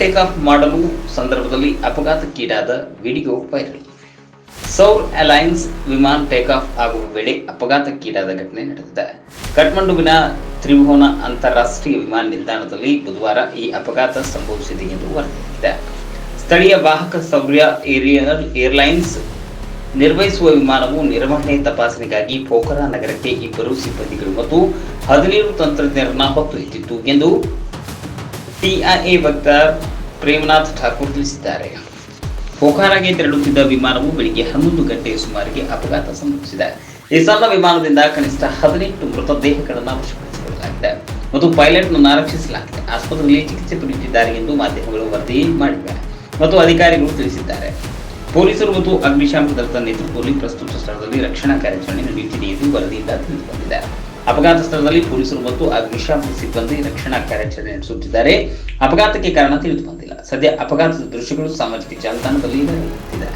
Take off ಮಾಡಲು ಸಂದರ್ಭದಲ್ಲಿ ಅಪಘಾತಕ್ಕೀಡಾದ ವಿಡಿಯೋ ವೈರಲ್ ಸೌರ್ ಅಲೈನ್ಸ್ ವಿಮಾನ ಟೇಕ್ ಆಫ್ ಆಗುವ ವೇಳೆ ಅಪಘಾತಕ್ಕೀಡಾದ ಘಟನೆ ನಡೆದಿದೆ. ಕಠ್ಮಂಡುವಿನ ತ್ರಿಭುವನ ಅಂತಾರಾಷ್ಟ್ರೀಯ ವಿಮಾನ ನಿಲ್ದಾಣದಲ್ಲಿ ಬುಧವಾರ ಈ ಅಪಘಾತ ಸಂಭವಿಸಿದೆ ಎಂದು ವರದಿಯಾಗಿದೆ. ಸ್ಥಳೀಯ ವಾಹಕ ಸೌರ್ಯ ಏರಿಯಲ್ ಏರ್ಲೈನ್ಸ್ ನಿರ್ವಹಿಸುವ ವಿಮಾನವು ನಿರ್ವಹಣೆ ತಪಾಸಣೆಗಾಗಿ ಪೋಖರಾ ನಗರಕ್ಕೆ ಇಬ್ಬರು ಸಿಬ್ಬಂದಿಗಳು ಮತ್ತು ಹದಿನೇಳು ತಂತ್ರಜ್ಞರನ್ನ ಹೊತ್ತೊಯ್ದಿತ್ತು ಎಂದು ಟಿಐಎ ವಕ್ತ ಪ್ರೇಮನಾಥ್ ಠಾಕೂರ್ ತಿಳಿಸಿದ್ದಾರೆ. ಪೋಖಾರಾಗೆ ತೆರಳುತ್ತಿದ್ದ ವಿಮಾನವು ಬೆಳಿಗ್ಗೆ ಹನ್ನೊಂದು ಗಂಟೆ ಸುಮಾರಿಗೆ ಅಪಘಾತ ಸಂಭವಿಸಿದೆ. ಈ ಸಣ್ಣ ವಿಮಾನದಿಂದ ಕನಿಷ್ಠ ಹದಿನೆಂಟು ಮೃತದೇಹಗಳನ್ನು ವಶಪಡಿಸಿಕೊಳ್ಳಲಾಗಿದೆ ಮತ್ತು ಪೈಲಟ್ನನ್ನು ರಕ್ಷಿಸಲಾಗಿದೆ ಆಸ್ಪತ್ರೆಯಲ್ಲಿ ಚಿಕಿತ್ಸೆ ಪಡೆಯುತ್ತಿದ್ದಾರೆ ಎಂದು ಮಾಧ್ಯಮಗಳು ವರದಿ ಮಾಡಿವೆ ಮತ್ತು ಅಧಿಕಾರಿಗಳು ತಿಳಿಸಿದ್ದಾರೆ. ಪೊಲೀಸರು ಮತ್ತು ಅಗ್ನಿಶಾಮಕ ದಳದ ನೇತೃತ್ವದಲ್ಲಿ ಪ್ರಸ್ತುತ ಸ್ಥಳದಲ್ಲಿ ರಕ್ಷಣಾ ಕಾರ್ಯಾಚರಣೆ ನಡೆಯುತ್ತಿದೆ ಎಂದು ವರದಿಯಿಂದ ತಿಳಿದುಬಂದಿದೆ. ಅಪಘಾತ ಸ್ಥಳದಲ್ಲಿ ಪೊಲೀಸರು ಮತ್ತು ಅಗ್ನಿಶಾಮಕ ಸಿಬ್ಬಂದಿ ರಕ್ಷಣಾ ಕಾರ್ಯಾಚರಣೆ ನಡೆಸುತ್ತಿದ್ದಾರೆ. ಅಪಘಾತಕ್ಕೆ ಕಾರಣ ತಿಳಿದು ಬಂದಿಲ್ಲ ಸದ್ಯ ಅಪಘಾತದ ದೃಶ್ಯಗಳು ಸಾಮಾಜಿಕ ಜಾಲತಾಣದಲ್ಲಿ ಹರಿಯುತ್ತಿದೆ